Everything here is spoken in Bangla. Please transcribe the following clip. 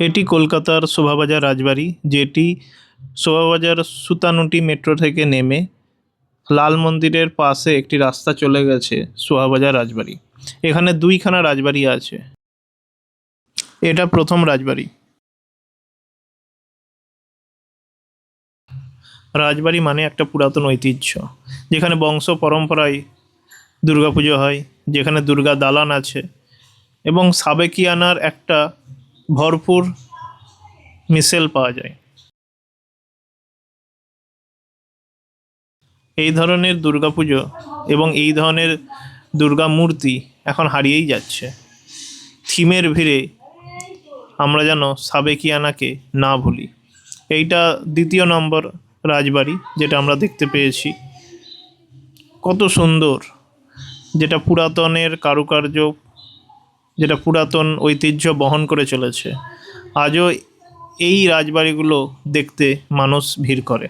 এটি কলকাতার শোভাবাজার রাজবাড়ি, যেটি শোভাবাজার সুতানুটি মেট্রো থেকে নেমে লাল মন্দিরের পাশে একটি রাস্তা চলে গেছে শোভাবাজার রাজবাড়ি। এখানে দুইখানা রাজবাড়ি আছে। এটা প্রথম রাজবাড়ি। রাজবাড়ি মানে একটা পুরাতন ঐতিহ্য, যেখানে বংশ পরম্পরায় দুর্গাপুজো হয়, যেখানে দুর্গা দালান আছে এবং সাবেকিয়ানার একটা ভরপুর মিশেল পাওয়া যায়। এই ধরনের দুর্গাপুজো এবং এই ধরনের দুর্গা মূর্তি এখন হারিয়েই যাচ্ছে। থিমের ভিড়ে আমরা যেন সাবেকিয়ানাকে না ভুলি। এইটা দ্বিতীয় নম্বর রাজবাড়ি যেটা আমরা দেখতে পেয়েছি। কত সুন্দর, যেটা পুরাতনের কারুকার্য যেটা পুরাতন ঐতিহ্য বহন করে চলেছে। আজও এই রাজবাড়িগুলো দেখতে মানুষ ভিড় করে।